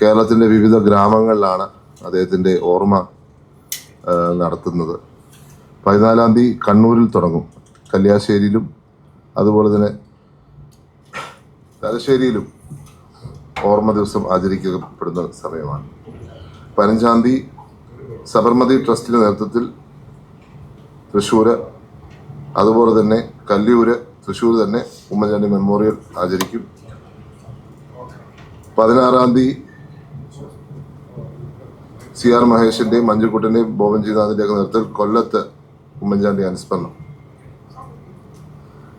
കേരളത്തിന്റെ വിവിധ ഗ്രാമങ്ങളിലാണ് അദ്ദേഹത്തിന്റെ ഓർമ്മ നടത്തുന്നത്. പതിനാലാം തീയതി കണ്ണൂരിൽ തുടങ്ങും. കല്യാശ്ശേരിയിലും അതുപോലെ തന്നെ തലശ്ശേരിയിലും ഓർമ്മ ദിവസം ആചരിക്കപ്പെടുന്ന സമയമാണ്. പതിനഞ്ചാം തീയതി സബർമതി ട്രസ്റ്റിന്റെ നേതൃത്വത്തിൽ തൃശ്ശൂർ അതുപോലെ തന്നെ കല്ലൂർ തൃശ്ശൂർ തന്നെ ഉമ്മൻചാണ്ടി മെമ്മോറിയൽ ആചരിക്കും. പതിനാറാം തീയതി സി ആർ മഹേഷിന്റെയും മഞ്ജുക്കുട്ടിന്റെയും ബോബൻ ജീനാഥിന്റെ ഒക്കെ നേതൃത്വത്തിൽ കൊല്ലത്ത് ഉമ്മൻചാണ്ടി അനുസ്മരണം.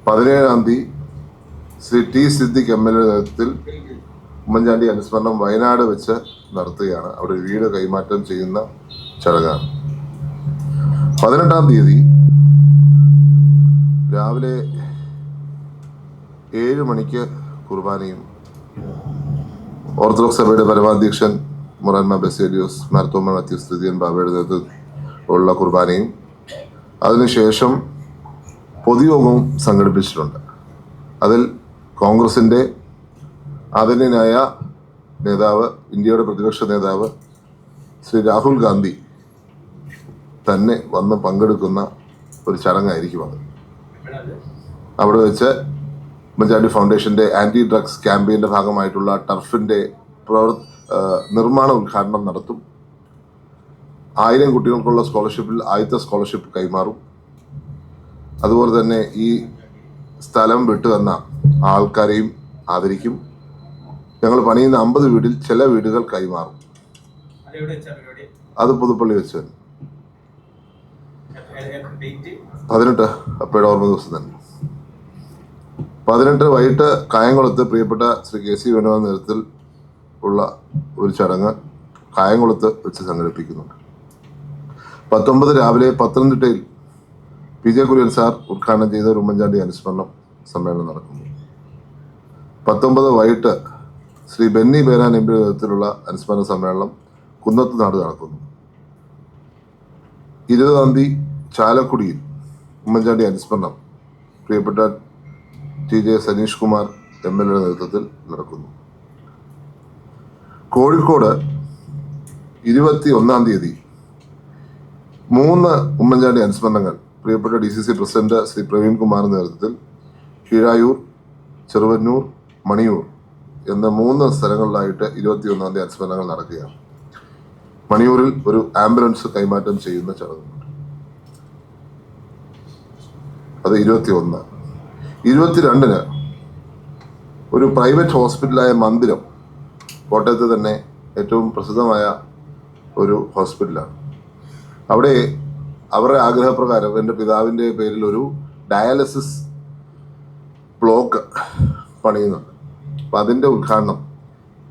പതിനേഴാം തീയതി Shri T Siddique M L A നേതൃത്വത്തിൽ ഉമ്മൻചാണ്ടി അനുസ്മരണം വയനാട് വെച്ച് നടത്തുകയാണ്. അവിടെ വീട് കൈമാറ്റം ചെയ്യുന്ന ചടങ്ങാണ്. പതിനെട്ടാം തീയതി രാവിലെ ഏഴ് മണിക്ക് കുർബാനയും ഓർത്തഡോക്സ് സഭയുടെ പരമാധ്യക്ഷൻ മൊറാൻമ ബസേലിയോസ് മാർത്തോമ മാത്യൂസ് തൃതീയൻ ബാബയുടെ നേതൃത്വത്തിലുള്ള കുർബാനയും അതിനുശേഷം പൊതുയോഗവും സംഘടിപ്പിച്ചിട്ടുണ്ട്. അതിൽ കോൺഗ്രസിന്റെ ആദരണീയനായ നേതാവ് ഇന്ത്യയുടെ പ്രതിപക്ഷ നേതാവ് ശ്രീ രാഹുൽ ഗാന്ധി തന്നെ വന്ന് പങ്കെടുക്കുന്ന ഒരു ചടങ്ങായിരിക്കും അത്. അവിടെ വെച്ച് ഉമ്മൻചാണ്ടി ഫൗണ്ടേഷന്റെ ആന്റി ഡ്രഗ്സ് ക്യാമ്പയിന്റെ ഭാഗമായിട്ടുള്ള ടർഫിന്റെ പ്രവർ നിർമ്മാണ ഉദ്ഘാടനം നടത്തും. ആയിരം കുട്ടികൾക്കുള്ള സ്കോളർഷിപ്പിൽ ആദ്യത്തെ സ്കോളർഷിപ്പ് കൈമാറും. അതുപോലെ തന്നെ ഈ സ്ഥലം വിട്ടു തന്ന ആൾക്കാരെയും ആദരിക്കും. ഞങ്ങൾ പണിയുന്ന അമ്പത് വീടിൽ ചില വീടുകൾ കൈമാറും. അത് പുതുപ്പള്ളി വെച്ച് തന്നെ. പതിനെട്ട് അപ്പയുടെ ഓർമ്മ ദിവസം തന്നെ. പതിനെട്ട് വൈകിട്ട് കായംകുളത്ത് പ്രിയപ്പെട്ട ശ്രീ കെ സി വേണുവിന്റെ നേതൃത്വത്തിൽ ഉള്ള ഒരു ചടങ്ങ് കായംകുളത്ത് വെച്ച് സംഘടിപ്പിക്കുന്നുണ്ട്. പത്തൊമ്പത് രാവിലെ പത്തനംതിട്ടയിൽ പി ജെ കുര്യൻ സാർ ഉദ്ഘാടനം ചെയ്ത ഉമ്മൻചാണ്ടി അനുസ്മരണം സമ്മേളനം നടക്കുന്നു. പത്തൊമ്പത് വൈകിട്ട് ശ്രീ ബെന്നി ബേനാൻ എം പിയുടെ നേതൃത്വത്തിലുള്ള അനുസ്മരണ സമ്മേളനം കുന്നത്ത് നാട് നടക്കുന്നു ഇരുപതാം തീയതി ചാലക്കുടിയിൽ ഉമ്മൻചാണ്ടി അനുസ്മരണം പ്രിയപ്പെട്ട T J Saneesh Kumar M L എയുടെ നേതൃത്വത്തിൽ നടക്കുന്നു. കോഴിക്കോട് ഇരുപത്തി ഒന്നാം തീയതി. മൂന്ന് ഉമ്മൻചാണ്ടി അനുസ്മരണങ്ങൾ. പ്രിയപ്പെട്ട D C C president Shri Praveen കുമാറിന്റെ നേതൃത്വത്തിൽ കീഴായൂർ ചെറുവന്നൂർ മണിയൂർ എന്ന മൂന്ന് സ്ഥലങ്ങളിലായിട്ട് ഇരുപത്തി ഒന്നാം തീയതി അനുസ്മരണങ്ങൾ നടക്കുകയാണ്. മണിയൂരിൽ ഒരു ആംബുലൻസ് കൈമാറ്റം ചെയ്യുന്ന ചടങ്ങുണ്ട്. അത് ഇരുപത്തി ഒന്ന് ഇരുപത്തിരണ്ടിന് ഒരു പ്രൈവറ്റ് ഹോസ്പിറ്റലായ മന്ദിരം കോട്ടയത്ത് തന്നെ ഏറ്റവും പ്രസിദ്ധമായ ഒരു ഹോസ്പിറ്റലാണ്. അവിടെ അവരുടെ ആഗ്രഹപ്രകാരം എന്റെ പിതാവിന്റെ പേരിൽ ഒരു ഡയാലിസിസ് ബ്ലോക്ക് പണിയുന്നുണ്ട്. അപ്പം അതിന്റെ ഉദ്ഘാടനം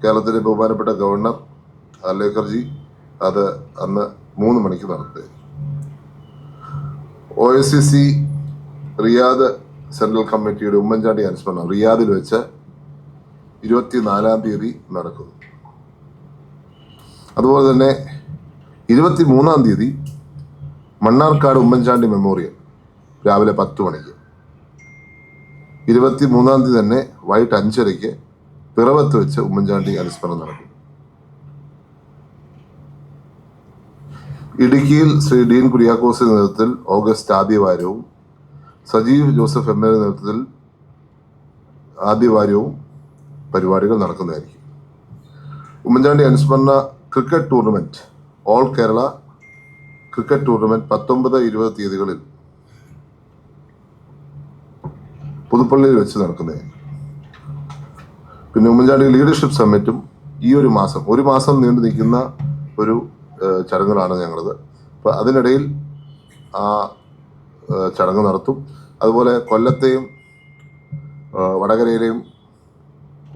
കേരളത്തിലെ ബഹുമാനപ്പെട്ട ഗവർണർ അലേക്കർജി അത് അന്ന് മൂന്ന് മണിക്ക് നടത്തി. O S C C Riyadh central കമ്മിറ്റിയുടെ ഉമ്മൻചാണ്ടി അനുസ്മരണം റിയാദിൽ വെച്ച് ഇരുപത്തിനാലാം തീയതി നടക്കുന്നു. അതുപോലെ തന്നെ ഇരുപത്തി മൂന്നാം തീയതി മണ്ണാർക്കാട് ഉമ്മൻചാണ്ടി മെമ്മോറിയൽ രാവിലെ പത്ത് മണിക്ക്. ഇരുപത്തി മൂന്നാം തീയതി തന്നെ വൈകിട്ട് അഞ്ചരയ്ക്ക് പിറവത്ത് വെച്ച് ഉമ്മൻചാണ്ടി അനുസ്മരണം നടക്കും. ഇടുക്കിയിൽ ശ്രീ ഡീൻ കുര്യാക്കോസിന്റെ നേതൃത്വത്തിൽ ഓഗസ്റ്റ് ആദ്യവാരവും സജീവ് ജോസഫ് എം എൽ നേതൃത്വത്തിൽ ആദ്യവാരവും പരിപാടികൾ നടക്കുന്നതായിരിക്കും. ഉമ്മൻചാണ്ടി അനുസ്മരണ cricket tournament all Kerala cricket tournament പത്തൊമ്പത് ഇരുപത് തീയതികളിൽ പുതുപ്പള്ളിയിൽ വെച്ച് നടക്കുന്നതായിരിക്കും. പിന്നെ ഉമ്മൻചാണ്ടി ലീഡർഷിപ്പ് സമ്മിറ്റും ഈ ഒരു മാസം ഒരു മാസം നീണ്ടു നിൽക്കുന്ന ഒരു ചടങ്ങുകളാണ് ഞങ്ങളത്. അപ്പോൾ അതിനിടയിൽ ആ ചടങ്ങ് നടത്തും. അതുപോലെ കൊല്ലത്തെയും വടകരയിലെയും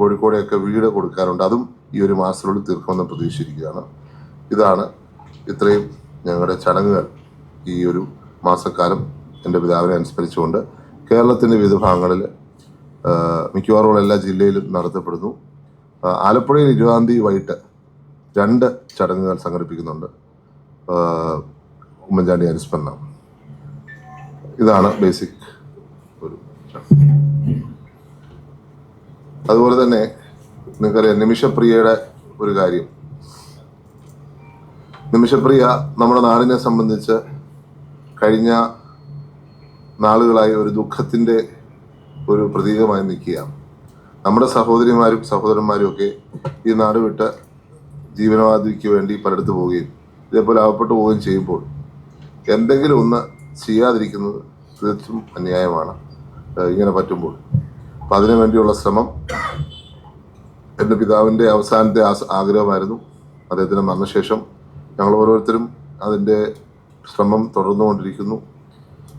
കോഴിക്കോടെയൊക്കെ വീട് കൊടുക്കാറുണ്ട്. അതും ഈ ഒരു മാസത്തിനുള്ളിൽ തീർക്കുമെന്ന് പ്രതീക്ഷിക്കുകയാണ് ഇതാണ് ഇത്രയും ഞങ്ങളുടെ ചടങ്ങുകൾ ഈ ഒരു മാസക്കാലം എന്റെ പിതാവിനെ അനുസ്മരിച്ചുകൊണ്ട് കേരളത്തിന്റെ വിവിധ ഭാഗങ്ങളിൽ മിക്കവാറും എല്ലാ ജില്ലയിലും നടത്തപ്പെടുന്നു. ആലപ്പുഴയിൽ ഇരുപതാം തീയതി വൈകിട്ട് രണ്ട് ചടങ്ങുകൾ സംഘടിപ്പിക്കുന്നുണ്ട്. ഉമ്മൻചാണ്ടി അനുസ്മരണം. ഇതാണ് ബേസിക് അതുപോലെ തന്നെ നിങ്ങൾക്കറിയാം നിമിഷപ്രിയയുടെ ഒരു കാര്യം. നിമിഷപ്രിയ നമ്മുടെ നാടിനെ സംബന്ധിച്ച് കഴിഞ്ഞ നാളുകളായി ഒരു ദുഃഖത്തിന്റെ ഒരു പ്രതീകമായി നിൽക്കുകയാണ്. നമ്മുടെ സഹോദരിമാരും സഹോദരന്മാരും ഒക്കെ ഈ നാട് വിട്ട് ജീവനോപാധിക്ക് വേണ്ടി പലയിടത്ത് പോവുകയും ഇതേപോലെ അകപ്പെട്ടു പോവുകയും ചെയ്യുമ്പോൾ എന്തെങ്കിലും ഒന്ന് ചെയ്യാതിരിക്കുന്നത് തീർച്ചയായും അന്യായമാണ് ഇങ്ങനെ പറ്റുമ്പോൾ. അപ്പം അതിനു വേണ്ടിയുള്ള ശ്രമം എന്റെ പിതാവിന്റെ അവസാനത്തെ ആഗ്രഹമായിരുന്നു. അദ്ദേഹത്തിന്റെ മരണശേഷം ഞങ്ങൾ ഓരോരുത്തരും അതിന്റെ ശ്രമം തുടർന്നുകൊണ്ടിരിക്കുന്നു.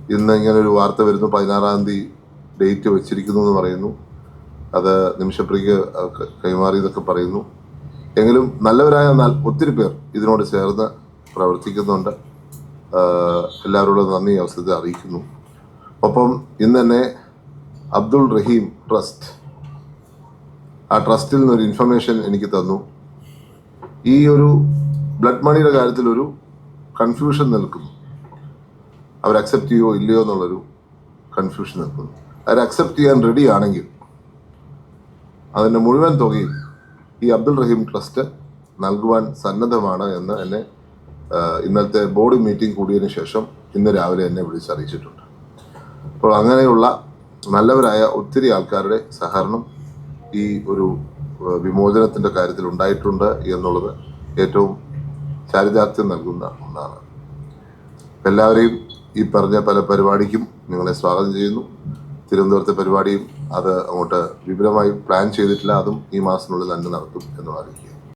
ഇന്ന് ഇങ്ങനെ ഒരു വാർത്ത വരുന്നു. പതിനാറാം തീയതി ഡേറ്റ് വെച്ചിരിക്കുന്നു എന്ന് പറയുന്നു. അത് നിമിഷപ്രിക്ക് കൈമാറി എന്നൊക്കെ പറയുന്നു. എങ്കിലും നല്ലവരായ ഒത്തിരി പേർ ഇതിനോട് ചേർന്ന് പ്രവർത്തിക്കുന്നുണ്ട്. എല്ലാവരോടും നന്ദി അവസരത്തെ അറിയിക്കുന്നു. ഒപ്പം ഇന്ന് തന്നെ അബ്ദുൾ റഹീം ട്രസ്റ്റ്. ആ ട്രസ്റ്റിൽ നിന്നൊരു ഇൻഫർമേഷൻ എനിക്ക് തന്നു. ഈ ഒരു ബ്ലഡ് മണിയുടെ കാര്യത്തിലൊരു കൺഫ്യൂഷൻ നിൽക്കുന്നു. അവർ അക്സെപ്റ്റ് ചെയ്യുമോ ഇല്ലയോ എന്നുള്ളൊരു കൺഫ്യൂഷൻ നിൽക്കുന്നു. അവർ അക്സെപ്റ്റ് ചെയ്യാൻ റെഡി ആണെങ്കിൽ അതിന്റെ മുഴുവൻ തുകയും ഈ അബ്ദുൾ റഹീം ട്രസ്റ്റ് നൽകുവാൻ സന്നദ്ധമാണ് എന്ന് എന്നെ ഇന്നത്തെ ബോർഡ് മീറ്റിംഗ് കൂടിയതിന് ശേഷം ഇന്ന് രാവിലെ എന്നെ വിളിച്ചറിയിച്ചിട്ടുണ്ട്. അപ്പോൾ അങ്ങനെയുള്ള നല്ലവരായ ഒത്തിരി ആൾക്കാരുടെ സഹകരണം ഈ ഒരു വിമോചനത്തിന്റെ കാര്യത്തിൽ ഉണ്ടായിട്ടുണ്ട് എന്നുള്ളത് ഏറ്റവും ചാരിതാർത്ഥ്യം നൽകുന്ന ഒന്നാണ്. എല്ലാവരെയും ഈ പറഞ്ഞ പല പരിപാടിക്കും നിങ്ങളെ സ്വാഗതം ചെയ്യുന്നു. തിരുവനന്തപുരത്തെ പരിപാടിയും അത് അങ്ങോട്ട് വിപുലമായി പ്ലാൻ ചെയ്തിട്ടില്ല. അതും ഈ മാസത്തിനുള്ളിൽ തന്നെ നടത്തും എന്ന് അറിയിക്കുക